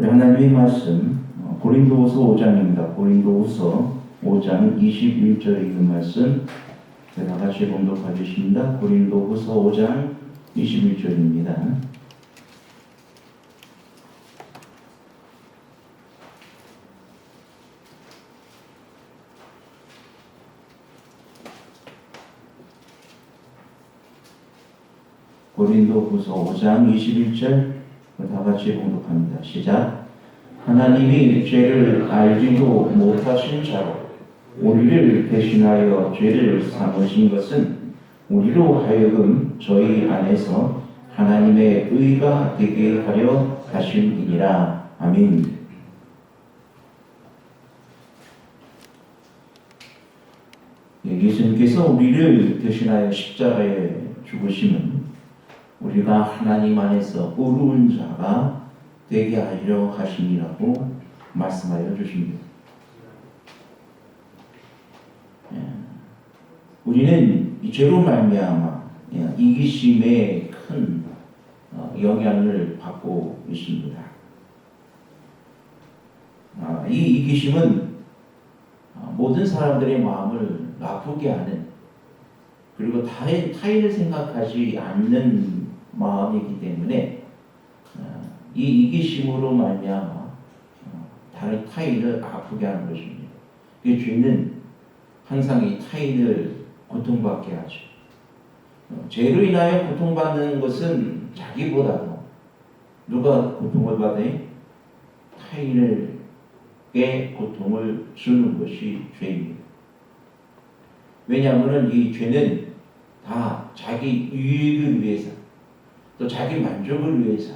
우리 하나님의 말씀 어, 고린도후서 5장입니다. 고린도후서 5장 21절에 있는 말씀 제가 같이 봉독하겠습니다. 고린도후서 5장 21절입니다. 고린도후서 5장 21절 다 같이 봉독합니다. 시작. 하나님이 죄를 알지도 못하신 자로 우리를 대신하여 죄를 삼으신 것은 우리로 하여금 저희 안에서 하나님의 의가 되게 하려 하심이니라. 아멘. 예, 예수님께서 우리를 대신하여 십자가에 죽으심은 우리가 하나님 안에서 의로운 자가 되게 하려 하심이라고 말씀하여 주십니다. 예. 우리는 이 죄로 말미암아 예, 이기심에 큰 어, 영향을 받고 있습니다. 아, 이 이기심은 어, 모든 사람들의 마음을 아프게 하는 그리고 타인, 타인을 생각하지 않는 마음이기 때문에 어, 이 이기심으로 말미암아 어, 다른 타인을 아프게 하는 것입니다. 그 죄는 항상 이 타인을 고통받게 하죠. 어, 죄로 인하여 고통받는 것은 자기보다도 누가 고통을 받아요? 타인을게 고통을 주는 것이 죄입니다. 왜냐하면 이 죄는 다 자기 유익을 위해서 또 자기 만족을 위해서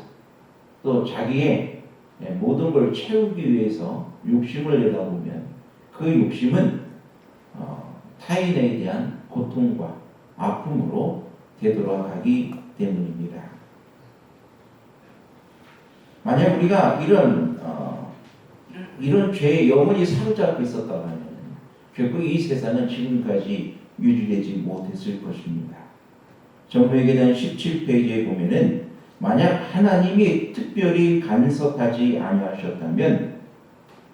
또 자기의 예, 모든 걸 채우기 위해서 욕심을 내다 보면 그 욕심은 어, 타인에 대한 고통과 아픔으로 되돌아가기 때문입니다. 만약 우리가 이런 어, 이런 죄에 영원히 사로잡혀 있었다면 결국 이 세상은 지금까지 유지되지 못했을 것입니다. 대한 17페이지에 보면은 만약 하나님이 특별히 간섭하지 아니하셨다면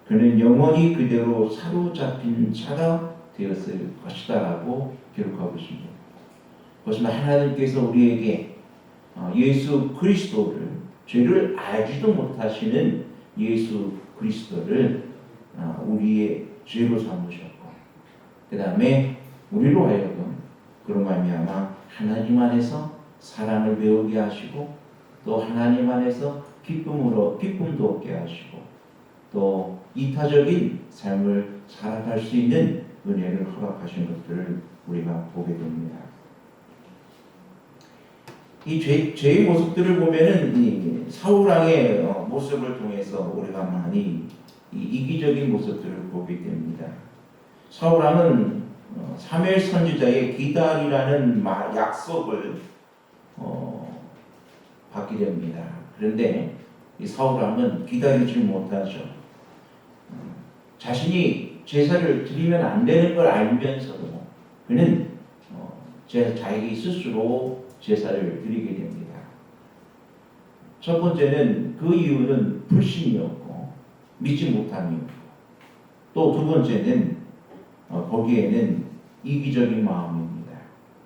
그는 영원히 그대로 사로잡힌 자가 되었을 것이다라고 기록하고 있습니다. 그것은 하나님께서 우리에게 어, 예수 그리스도를 죄를 알지도 못하시는 예수 그리스도를 어, 우리의 죄로 삼으셨고 그 다음에 우리로 하여금 그런 말미암아 하나님 안에서 사랑을 배우게 하시고 또 하나님 안에서 기쁨으로 기쁨도 얻게 하시고 또 이타적인 삶을 살아갈 수 있는 은혜를 허락하신 것들을 우리가 보게 됩니다. 이 죄, 죄의 모습들을 보면은 이 사울왕의 어, 모습을 통해서 우리가 많이 이 이기적인 모습들을 보게 됩니다. 사울왕은 어, 사무엘 선지자의 기다리라는 말, 약속을 어, 받게 됩니다. 그런데 이 사울왕은 기다리지 못하죠. 어, 자신이 제사를 드리면 안 되는 걸 알면서도 그는 어, 제 자기 스스로 제사를 드리게 됩니다. 첫 번째는 그 이유는 불신이었고 믿지 못함이었고 또 두 번째는 어, 거기에는 이기적인 마음입니다.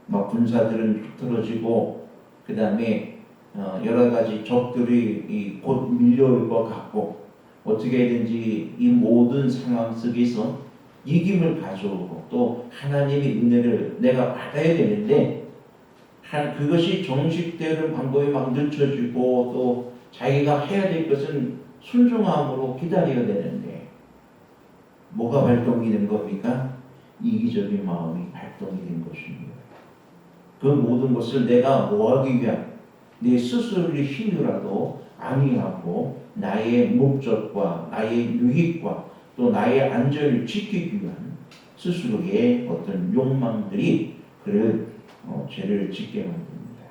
막 군사들은 틀어지고 그 다음에 어, 여러 가지 적들이 곧 밀려올 것 같고 어떻게든지 이 모든 상황 속에서 이김을 가져오고 또 하나님의 은혜를 내가 받아야 되는데 한 그것이 정식되는 방법이 막 늦춰지고 또 자기가 해야 될 것은 순종함으로 기다려야 되는데 뭐가 발동이 된 겁니까? 이기적인 마음이 발동이 된 것입니다. 그 모든 것을 내가 뭐하기 위한 내 스스로의 힘이라도 아니하고 나의 목적과 나의 유익과 또 나의 안전을 지키기 위한 스스로의 어떤 욕망들이 그를 어, 죄를 짓게 만듭니다.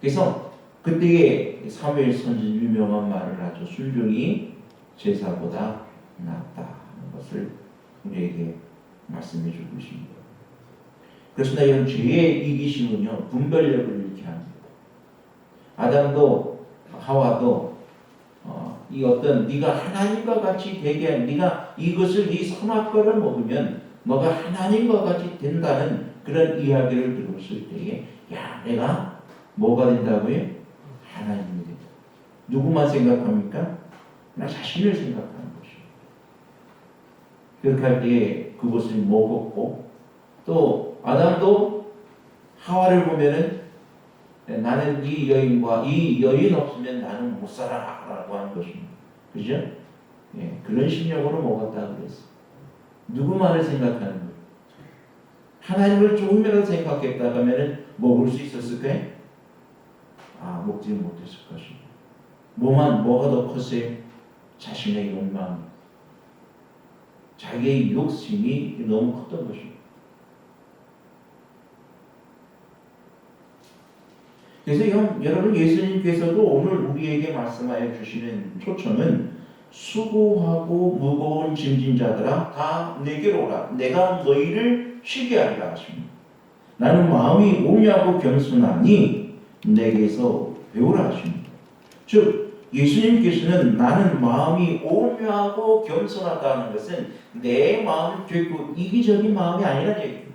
그래서 그때의 사무엘 선지 유명한 말을 하죠. 순종이 제사보다 낫다는 것을 우리에게 말씀해 주고 있습니다. 그렇습니다. 이런 죄의 이기심은요 분별력을 잃게 합니다. 아담도 하와도 어, 이 어떤 네가 하나님과 같이 되게 네가 이것을 이 선악 과를 먹으면 너가 하나님과 같이 된다는 그런 이야기를 들었을 때에 야 내가 뭐가 된다고요? 하나님이 된다. 누구만 생각합니까? 나 자신을 생각하는 것이요. 그렇게 할 때에 그것을 먹었고 또 아담도 하와를 보면은 나는 이 여인과 이 여인 없으면 나는 못 살아 라고 하는 것입니다. 그죠? 예, 그런 심령으로 먹었다 그랬어. 누구만을 생각하는 거예요? 하나님을 조금이라도 생각했다 하면은 먹을 수 있었을까요? 아, 먹지 못했을 것입니다. 뭐만 더 컸어요? 자신의 욕망, 자기의 욕심이 너무 컸던 것입니다. 그래서 여- 여러분 예수님께서도 오늘 우리에게 말씀하여 주시는 초청은 수고하고 무거운 짐진 자들아 다 내게로 오라 내가 너희를 쉬게 하리라 하십니다. 나는 마음이 오냐고 겸손하니 내게서 배우라 하십니다. 즉 예수님께서는 나는 마음이 온유하고 겸손하다는 것은 내 마음이 되고 이기적인 마음이 아니라는 얘기입니다.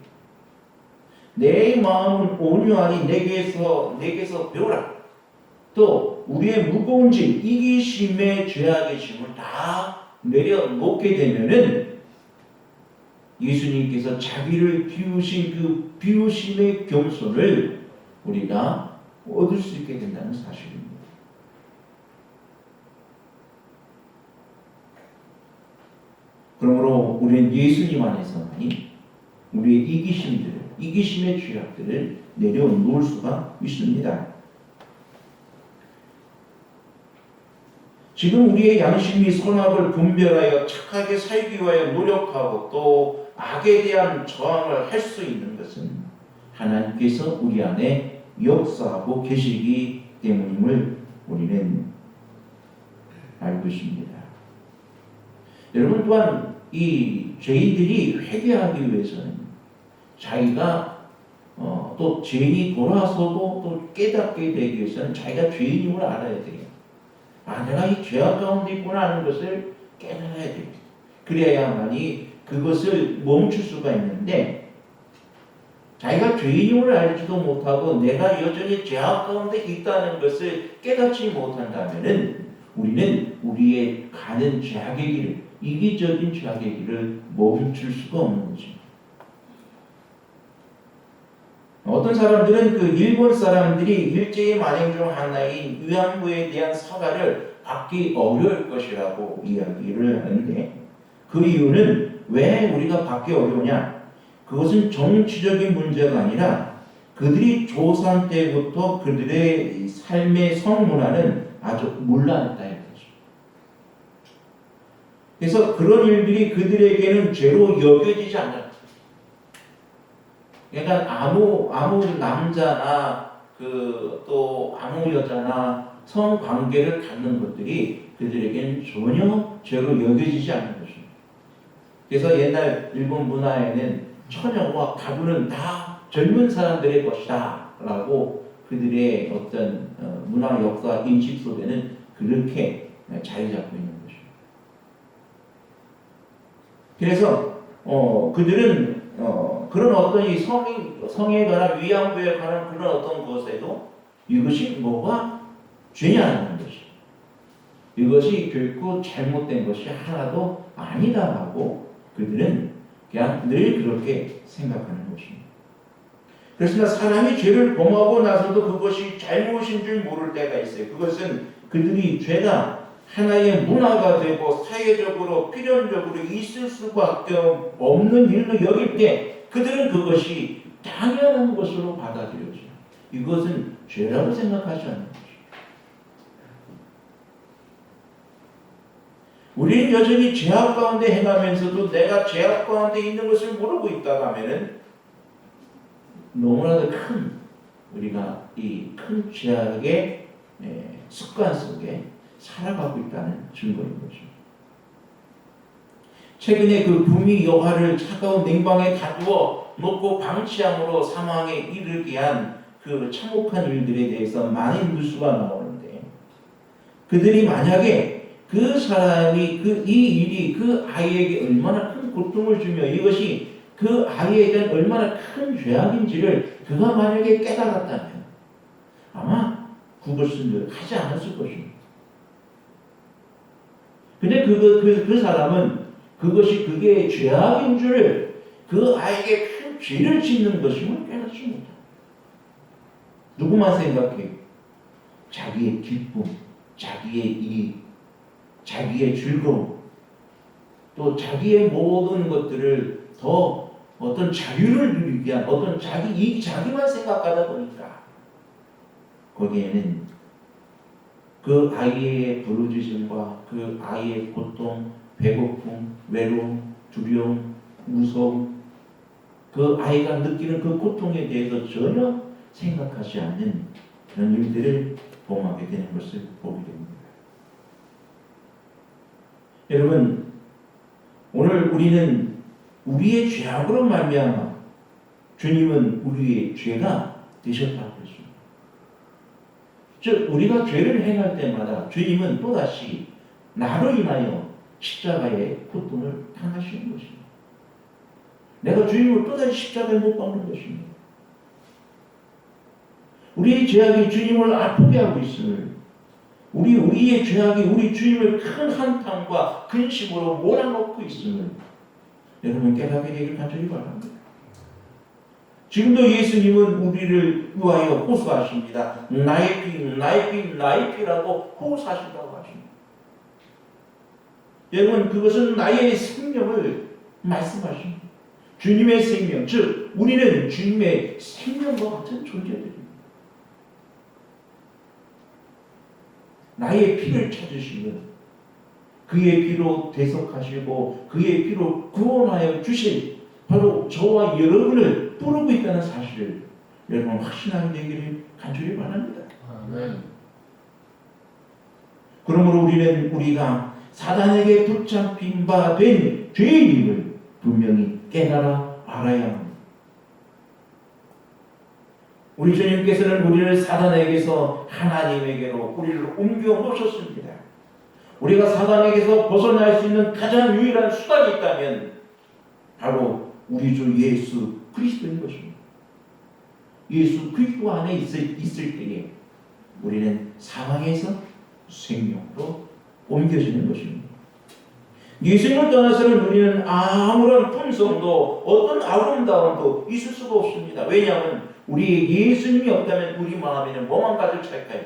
내 마음은 온유하니 내게서 내게서 배우라. 또 우리의 무거운 짐, 이기심의 죄악의 짐을 다 내려놓게 되면은 예수님께서 자기를 비우신 그 비우심의 겸손을 우리가 얻을 수 있게 된다는 사실입니다. 그러므로 우리는 예수님 안에서만이 우리의 이기심들을, 이기심의 죄악들을 내려놓을 수가 있습니다. 지금 우리의 양심이 선악을 분별하여 착하게 살기 위하여 노력하고 또 악에 대한 저항을 할 수 있는 것은 하나님께서 우리 안에 역사하고 계시기 때문임을 우리는 알고 있습니다. 여러분 또한 이 죄인들이 회개하기 위해서는 자기가 어, 또 죄인이 돌아서도 또 깨닫게 되기 위해서는 자기가 죄인임을 알아야 돼요. 아, 내가 이 죄악 가운데 있구나 하는 것을 깨달아야 됩니다. 그래야만이 그것을 멈출 수가 있는데 자기가 죄인임을 알지도 못하고 내가 여전히 죄악 가운데 있다는 것을 깨닫지 못한다면은 우리는 우리의 가는 죄악의 길을 이기적인 죄악의 길을 멈출 수가 없는 거죠. 어떤 사람들은 그 일본 사람들이 일제의 만행 중 하나인 위안부에 대한 사과를 받기 어려울 것이라고 이야기를 하는데 그 이유는 왜 우리가 받기 어려우냐? 그것은 정치적인 문제가 아니라 그들이 조상 때부터 그들의 삶의 성문화는 아주 이거죠. 그래서 그런 일들이 그들에게는 죄로 여겨지지 않았다. 그러니까 아무 아무 남자나 그 또 아무 여자나 성 관계를 갖는 것들이 그들에게는 전혀 죄로 여겨지지 않는 것입니다. 그래서 옛날 일본 문화에는 처녀와 가부는 다 젊은 사람들의 것이다 라고 그들의 어떤 어, 문화 역사 인식 속에는 그렇게 자리 잡고 있는 것입니다. 그래서 어, 그들은 어, 그런 어떤 이 성이, 성에 관한 위안부에 관한 그런 어떤 것에도 이것이 뭐가 죄냐는 것이 이것이 결코 잘못된 것이 하나도 아니다라고 그들은 그냥 늘 그렇게 생각하는 것입니다. 그렇습니다. 사람이 죄를 범하고 나서도 그것이 잘못인 줄 모를 때가 있어요. 그것은 그들이 죄가 하나의 문화가 되고 사회적으로 필연적으로 있을 수밖에 없는 일로 여길 때 그들은 그것이 당연한 것으로 받아들여져요. 이것은 죄라고 생각하지 않는 거죠. 우리는 여전히 죄악 가운데 행하면서도 내가 죄악 가운데 있는 것을 모르고 있다 하면은 너무나도 큰 우리가 이 큰 죄악의 예, 습관 속에 살아가고 있다는 증거인 거죠. 최근에 그 부미 여화를 차가운 냉방에 가두어 놓고 방치함으로 사망에 이르게 한 그 참혹한 일들에 대해서 많은 뉴스가 나오는데 그들이 만약에 그 사람이 그 이 일이 그 아이에게 얼마나 큰 고통을 주며 이것이 그 아이에 대한 얼마나 큰 죄악인지를 그가 만약에 깨달았다면 아마 그것을 하지 않았을 것입니다. 근데 그, 그, 그 사람은 그것이 그게 죄악인 줄그 아이에게 큰 죄를 짓는 것임을 깨닫지 못합니다. 누구만 생각해? 자기의 기쁨, 자기의 이익, 자기의 즐거움, 또 자기의 모든 것들을 더 어떤 자유를 누리기 위한 어떤 자기 이익, 자기만 생각하다 보니까 거기에는 그 아이의 부르짖음과 그 아이의 고통, 배고픔, 외로움, 두려움, 무서움, 그 아이가 느끼는 그 고통에 대해서 전혀 생각하지 않는 그런 일들을 범하게 되는 것을 보게 됩니다. 여러분, 오늘 우리는 우리의 죄악으로 말미암아 주님은 우리의 죄가 되셨다고 했습니다. 즉 우리가 죄를 행할 때마다 주님은 또다시 나로 인하여 십자가의 고통을 당하시는 것입니다. 내가 주님을 또다시 십자가에 못 박는 것입니다. 우리의 죄악이 주님을 아프게 하고 있음을 우리 우리의 죄악이 우리 주님을 큰 한탄과 근심으로 몰아넣고 있음을 여러분 깨닫게 되길 간절히 바랍니다. 지금도 예수님은 우리를 위하여 호소하십니다. 나의 피, 나의 피, 나의 피라고 호소하신다고 하십니다. 여러분 그것은 나의 생명을 말씀하십니다. 주님의 생명, 즉 우리는 주님의 생명과 같은 존재들입니다. 나의 피를 찾으시면 그의 피로 대속하시고 그의 피로 구원하여 주신 바로 저와 여러분을 부르고 있다는 사실을 여러분 확신하게 되기를 간절히 바랍니다. 아멘. 그러므로 우리는 우리가 사단에게 붙잡힌 바 된 죄인임을 분명히 깨달아 알아야 합니다. 우리 주님께서는 우리를 사단에게서 하나님에게로 우리를 옮겨 놓으셨습니다. 우리가 사단에게서 벗어날 수 있는 가장 유일한 수단이 있다면 바로 우리 주 예수 그리스도인 것입니다. 예수 그리스도 안에 있을, 있을 때에 우리는 사망에서 생명으로 옮겨지는 것입니다. 예수님을 떠나서는 우리는 아무런 품성도 어떤 아름다움도 있을 수가 없습니다. 왜냐하면 우리 예수님이 없다면 우리 마음에는 뭐만 가득 찰까요?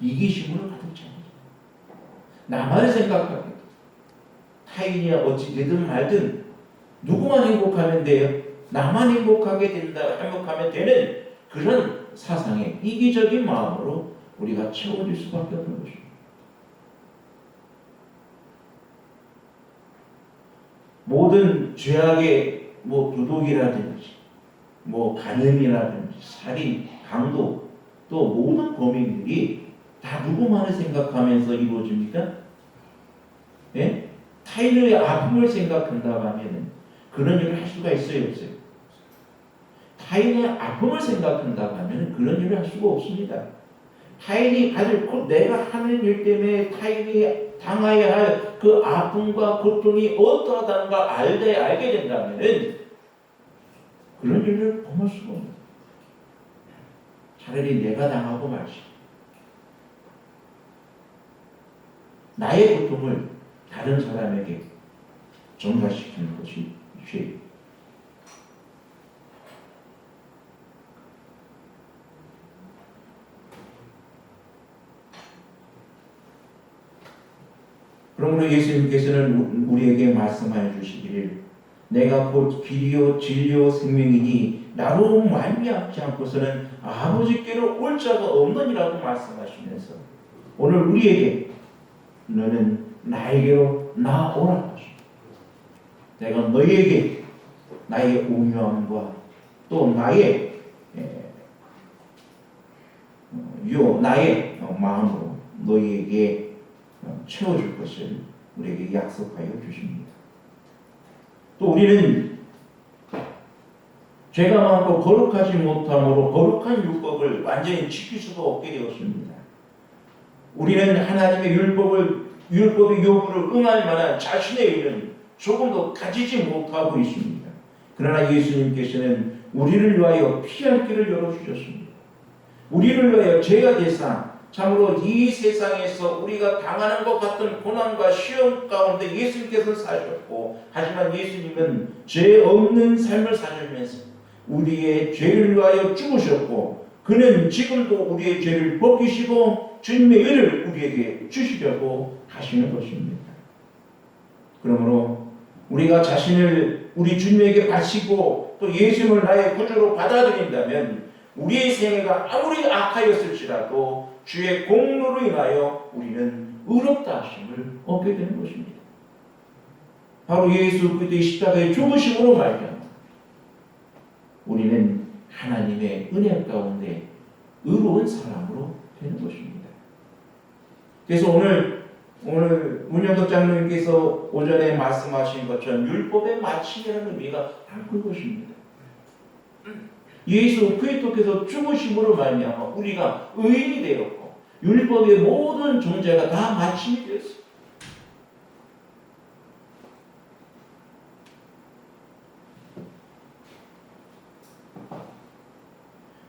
이기심으로 가득 찹니다. 나만을 생각하고 타인이 어찌 되든 말든 누구만 행복하면 돼요? 나만 행복하게 된다, 행복하면 되는 그런 사상의 이기적인 마음으로 우리가 채워질 수밖에 없는 것입니다. 모든 죄악의 뭐 도둑이라든지 뭐 간음이라든지 살인, 강도 또 모든 범행들이 다 누구만을 생각하면서 이루어집니까? 예? 타인의 아픔을 생각한다고 하면 그런 일을 할 수가 있어요, 없어요? 타인의 아픔을 생각한다고 하면 그런 일을 할 수가 없습니다. 타인이 가질 곧 내가 하는 일 때문에 타인이 당해야 할 그 아픔과 고통이 어떠하다는 걸 알게 알게 된다면은 그런 일을 범할 수가 없는. 차라리 내가 당하고 말지. 나의 고통을 다른 사람에게 전가시키는 것이 죄. 그러므로 예수님께서는 우리에게 말씀하여 주시기를 내가 곧 길이요 진리요 생명이니 나로 말미암지 않고서는 아버지께로 올 자가 없느니라고 말씀하시면서 오늘 우리에게 너는 나에게로 나오라. 내가 너희에게 나의 오묘함과 또 나의 에, 어, 요 나의 어, 마음으로 너희에게 어, 채워줄 것을 우리에게 약속하여 주십니다. 또 우리는 죄가 많고 거룩하지 못함으로 거룩한 율법을 완전히 지킬 수가 없게 되었습니다. 우리는 하나님의 율법을 율법의 요구를 응할 만한 자신의 의는 조금도 가지지 못하고 있습니다. 그러나 예수님께서는 우리를 위하여 피할 길을 열어주셨습니다. 우리를 위하여 죄가 대상 참으로 이 세상에서 우리가 당하는 것 같은 고난과 시험 가운데 예수님께서 사셨고 하지만 예수님은 죄 없는 삶을 사시면서 우리의 죄를 위하여 죽으셨고 그는 지금도 우리의 죄를 벗기시고 주님의 의를 우리에게 주시려고 하시는 것입니다. 그러므로 우리가 자신을 우리 주님에게 바치고 또 예수님을 나의 구주로 받아들인다면 우리의 생애가 아무리 악하였을지라도 주의 공로로 인하여 우리는 의롭다 하심을 얻게 되는 것입니다. 바로 예수 그리스도의 십자가의 죽으심으로 말미암아 우리는 하나님의 은혜 가운데 의로운 사람으로 되는 것입니다. 그래서 오늘 오늘 문영덕 장로님께서 오전에 말씀하신 것처럼 율법의 마침이라는 의미가 바로 그것입니다. 예수 그리스도께서 죽으심으로 말미암아 우리가 의인이 되었고 율법의 모든 존재가 다 마침이 되었습니다.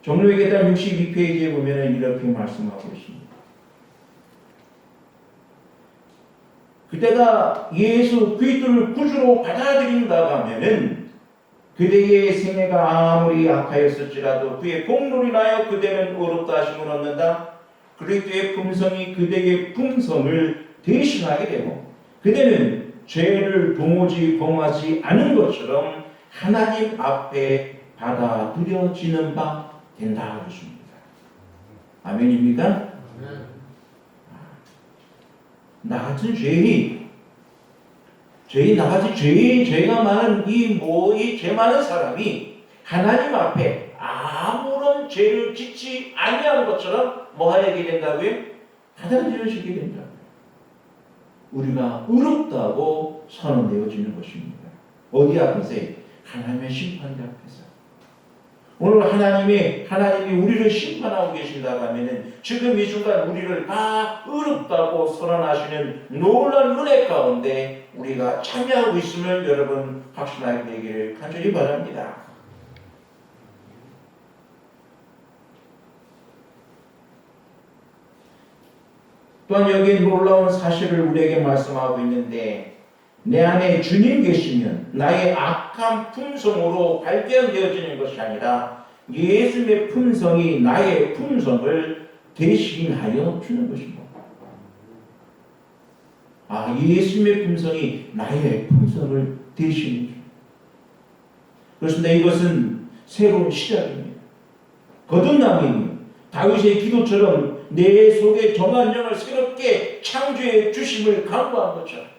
종로의 계단 62페이지에 보면 이렇게 말씀하고 있습니다. 그때가 예수 그리스도를 구주로 받아들인다 하면은 그대의 생애가 아무리 악하였을지라도 그의 공로를 인하여 그대는 의롭다 하심을 얻는다. 그리스도의 품성이 그대의 품성을 대신하게 되고 그대는 죄를 도무지 범하지 않은 것처럼 하나님 앞에 받아들여지는 바 된다 그러십니다. 아멘입니까? 나 같은 죄인이 죄인 나같이 죄인 죄가 많은 이뭐이죄 많은 사람이 하나님 앞에 아무런 죄를 짓지 아니한 것처럼 뭐 하게 된다고요? 받아들여지게 된다고요. 우리가 의롭다고 선언되어지는 것입니다. 어디 앞에서? 하나님의 심판대 앞에서. 오늘 하나님이 하나님이 우리를 심판하고 계신다고 하면은 지금 이 순간 우리를 다 의롭다고 선언하시는 놀라운 은혜 가운데 우리가 참여하고 있음을 여러분 확신하게 되기를 간절히 바랍니다. 또한 여기 놀라운 사실을 우리에게 말씀하고 있는데 내 안에 주님 계시면 나의 악한 품성으로 발견되어지는 것이 아니라 예수님의 품성이 나의 품성을 대신하여 주는 것입니다. 아, 예수님의 품성이 나의 품성을 대신해 주. 그렇습니다. 이것은 새로운 시작입니다. 거듭남이니 다윗의 기도처럼 내 속에 정한 영을 새롭게 창조해 주심을 간구한 것처럼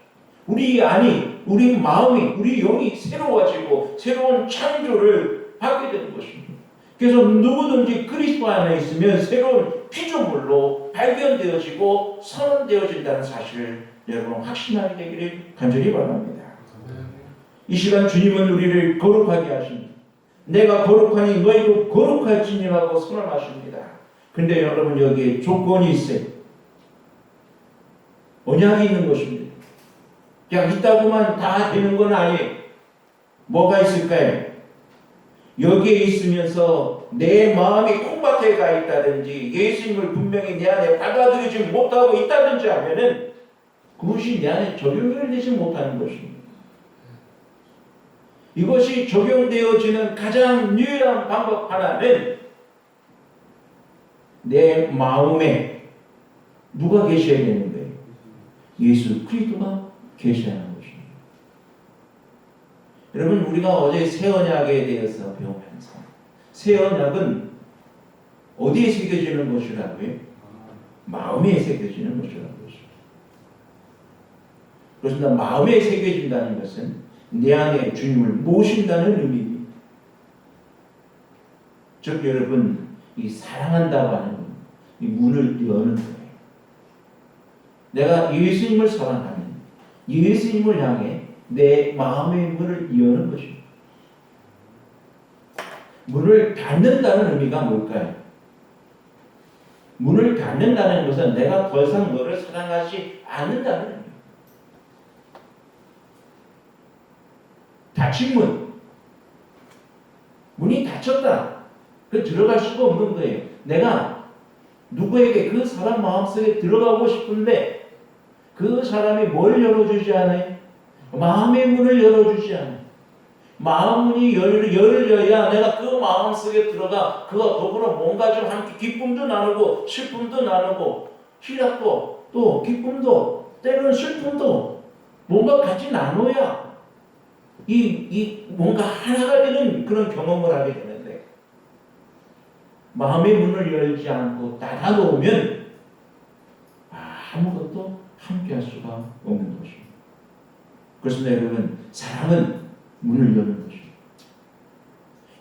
우리 안이, 우리 마음이, 우리 영이 새로워지고 새로운 창조를 받게 되는 것입니다. 그래서 누구든지 그리스도 안에 있으면 새로운 피조물로 발견되어지고 선언되어진다는 사실을 여러분 확신하게 되기를 간절히 바랍니다. 이 시간 주님은 우리를 거룩하게 하십니다. 내가 거룩하니 너희도 거룩할지니라고 선언하십니다. 근데 여러분 여기에 조건이 있어요. 언약이 있는 것입니다. 그냥 있다고만 다 되는 건 아니에요. 뭐가 있을까요? 여기에 있으면서 내 마음이 콩밭에 가 있다든지 예수님을 분명히 내 안에 받아들이지 못하고 있다든지 하면은 그것이 내 안에 적용되지 못하는 것입니다. 이것이 적용되어지는 가장 유일한 방법 하나는 내 마음에 누가 계셔야 되는 거예요? 예수 그리스도가 계셔야 하는 것입니다. 여러분 우리가 어제 새 언약에 대해서 배우면서 새 언약은 어디에 새겨지는 것이라고요? 마음에 새겨지는 것이라고 했습니다. 그렇습니다. 마음에 새겨진다는 것은 내 안에 주님을 모신다는 의미입니다. 즉 여러분 이 사랑한다고 하는 이 문을 여는 거예요. 내가 예수님을 사랑하면 예수님을 향해 내 마음의 문을 여는 것입니다. 문을 닫는다는 의미가 뭘까요? 문을 닫는다는 것은 내가 더 이상 너를 사랑하지 않는다는 의미예요. 닫힌 문. 문이 닫혔다. 그 들어갈 수가 없는 거예요. 내가 누구에게 그 사람 마음속에 들어가고 싶은데 그 사람이 뭘 열어주지 않아요? 마음의 문을 열어주지 않아요. 마음 문이 열, 열려야 내가 그 마음 속에 들어가 그와 더불어 뭔가 좀 함께 기쁨도 나누고 슬픔도 나누고 희락도 또 기쁨도 때로는 슬픔도 뭔가 같이 나눠야 이, 이 뭔가 하나가 되는 그런 경험을 하게 되는데 마음의 문을 열지 않고 닫아놓으면 아무것도 함께 할 수가 없는 것입니다. 그렇습니다 여러분 사랑은 문을 여는 것입니다.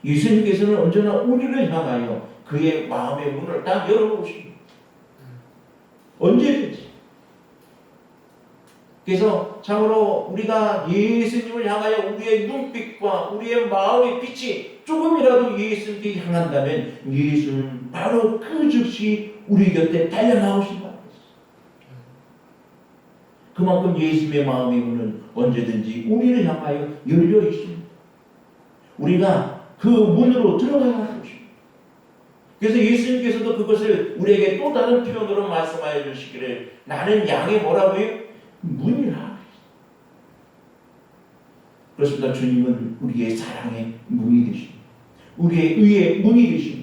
예수님께서는 언제나 우리를 향하여 그의 마음의 문을 딱 열어보십니다. 언제든지. 그래서 참으로 우리가 예수님을 향하여 우리의 눈빛과 우리의 마음의 빛이 조금이라도 예수님께 향한다면 예수는 바로 그 즉시 우리 곁에 달려나오신다. 그만큼 예수님의 마음의 문은 언제든지 우리를 향하여 열려 있습니다. 우리가 그 문으로 들어가야 하는 것입니다. 그래서 예수님께서도 그것을 우리에게 또 다른 표현으로 말씀하여 주시기를 나는 양의 뭐라고요? 문이라. 그렇습니다. 주님은 우리의 사랑의 문이 되십니다. 우리의 의의 문이 되십니다.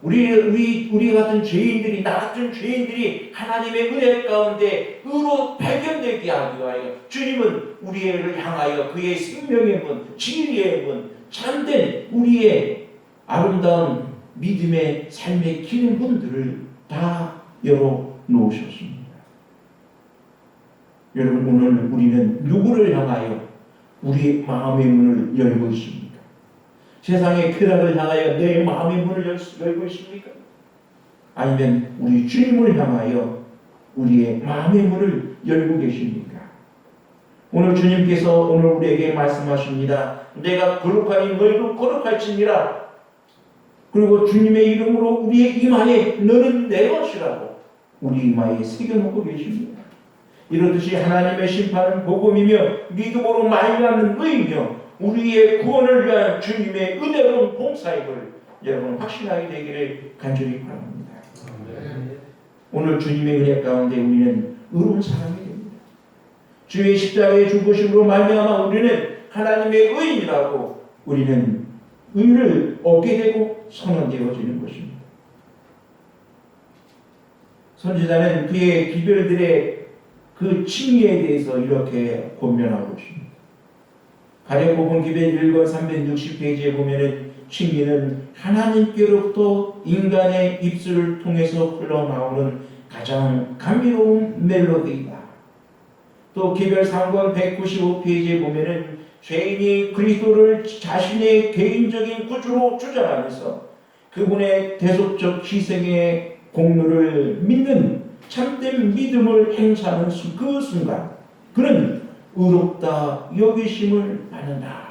우리, 우리, 우리 같은 죄인들이, 나 같은 죄인들이 하나님의 은혜 가운데 의로 발견되게 하기 위하여 주님은 우리를 향하여 그의 생명의 문, 진리의 문, 참된 우리의 아름다운 믿음의 삶의 기는 문들을 다 열어 놓으셨습니다. 여러분, 오늘 우리는 누구를 향하여 우리 마음의 문을 열고 있습니까? 세상의 쾌락을 향하여 내 마음의 문을 열, 열고 있습니까? 아니면 우리 주님을 향하여 우리의 마음의 문을 열고 계십니까? 오늘 주님께서 오늘 우리에게 말씀하십니다. 내가 거룩하니 너희도 거룩할지니라. 그리고 주님의 이름으로 우리의 이마에 너는 내 것이라고 우리 이마에 새겨놓고 계십니다. 이렇듯이 하나님의 심판은 복음이며 믿음으로 말미암는 의이며 우리의 구원을 위한 주님의 은혜로운 봉사임을 여러분 확신하게 되기를 간절히 바랍니다. 오늘 주님의 은혜 가운데 우리는 의로운 사람이 됩니다. 주의 십자가의 죽으심으로 말미암아 우리는 하나님의 의인이라고 우리는 의를 얻게 되고 선언되어지는 것입니다. 선지자는 그의 기별들의 그 칭의에 대해서 이렇게 권면하고 있습니다. 가려복음 기변 1권 360페이지에 보면은 칭의는 하나님께로부터 인간의 입술을 통해서 흘러나오는 가장 감미로운 멜로디이다. 또 기별 3권 195페이지에 보면은 죄인이 그리스도를 자신의 개인적인 구주로 주장하면서 그분의 대속적 희생의 공로를 믿는 참된 믿음을 행사하는 그 순간 그는 의롭다 여기심을 받는다.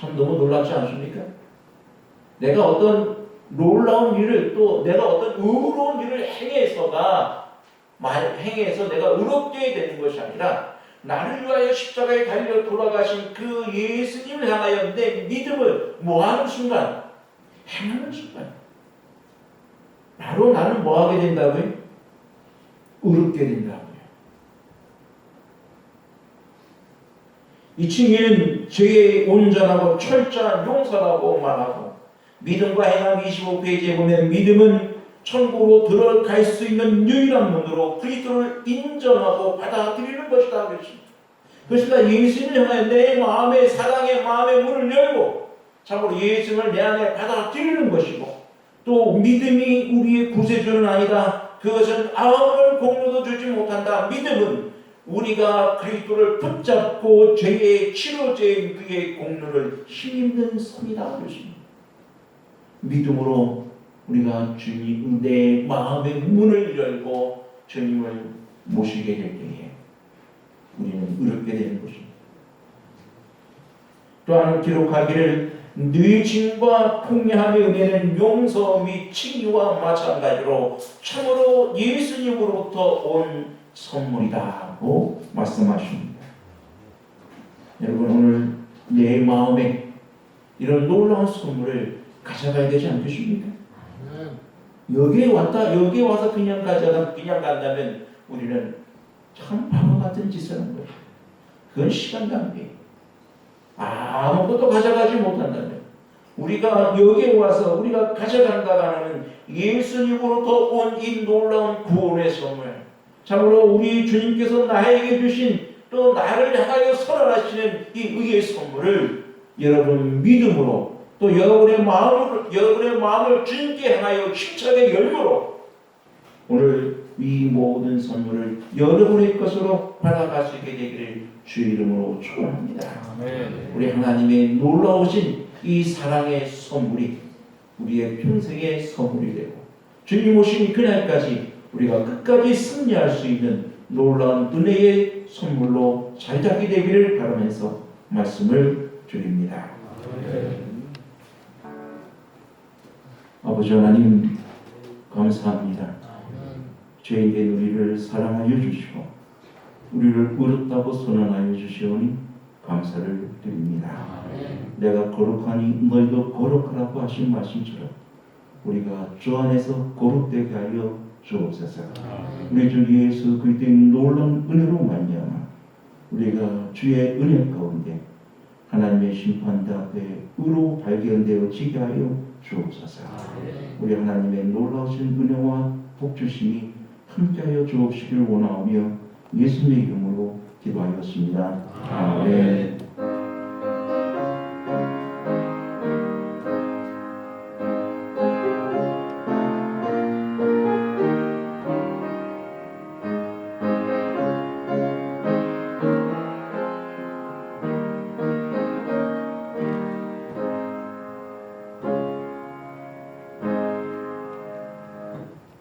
참 너무 놀랍지 않습니까? 내가 어떤 놀라운 일을 또 내가 어떤 의로운 일을 행해서가 말 행해서 내가 의롭게 되는 것이 아니라 나를 위하여 십자가에 달려 돌아가신 그 예수님을 향하여 내 믿음을 뭐하는 순간 행하는 순간 바로 나는 뭐하게 된다고요? 의롭게 된다 고요. 이 칭의는 죄의 온전하고 철저한 용서라고 말하고 믿음과 행함 25페이지에 보면 믿음은 천국으로 들어갈 수 있는 유일한 문으로 그리스도를 인정하고 받아들이는 것이다 그랬습니다. 그것이다 예수님을 향해 내 마음의 사랑의 마음의 문을 열고 참으로 예수님을 내 안에 받아들이는 것이고 또 믿음이 우리의 구세주는 아니다. 그것은 아무런 공로도 주지 못한다. 믿음은 우리가 그리스도를 붙잡고 죄의 치료제인 그의 공로를 힘입는 삶이다. 그렇습니다. 믿음으로 우리가 주님 내 마음의 문을 열고 주님을 모시게 될 때에 우리는 의롭게 되는 것입니다. 또한 기록하기를 네 증과 풍요함의 은혜는 용서 및 칭의와 마찬가지로 참으로 예수님으로부터 온 선물이다 고 말씀하십니다. 여러분 오늘 내 마음에 이런 놀라운 선물을 가져가야 되지 않겠습니까? 여기에 왔다 여기에 와서 그냥 가져가 그냥 간다면 우리는 참 바보 같은 짓을 한 거예요. 그건 시간 낭비. 아무것도 가져가지 못한다면 우리가 여기에 와서 우리가 가져간다가 하는 예수님으로부터 온 이 놀라운 구원의 선물 참으로 우리 주님께서 나에게 주신 또 나를 향하여 선언하시는 이 의의 선물을 여러분 믿음으로 또 여러분의 마음을 여러분의 마음을 주님께 향하여 힘차게 열므로 오늘 이 모든 선물을 여러분의 것으로 받아가시게 되기를 주 이름으로 축원합니다. 우리 하나님의 놀라우신 이 사랑의 선물이 우리의 평생의 선물이 되고 주님 오신 그날까지 우리가 끝까지 승리할 수 있는 놀라운 은혜의 선물로 자리잡게 되기를 바라면서 말씀을 드립니다. 아버지 하나님 감사합니다. 죄인된 우리를 사랑하여 주시고 우리를 의롭다고 선언하여 주시오니 감사를 드립니다. 내가 거룩하니 너희도 거룩하라고 하신 말씀처럼 우리가 주 안에서 거룩되게 하여 주옵소서. 우리 주 예수 그리스도의 놀라운 은혜로 말미암아 우리가 주의 은혜 가운데 하나님의 심판대 앞에 의로 발견되어 지게 하여 주옵소서. 우리 하나님의 놀라우신 은혜와 복주심이 함께하여 주옵시길 원하오며 예수님의 이름으로 기도하였습니다. 아멘.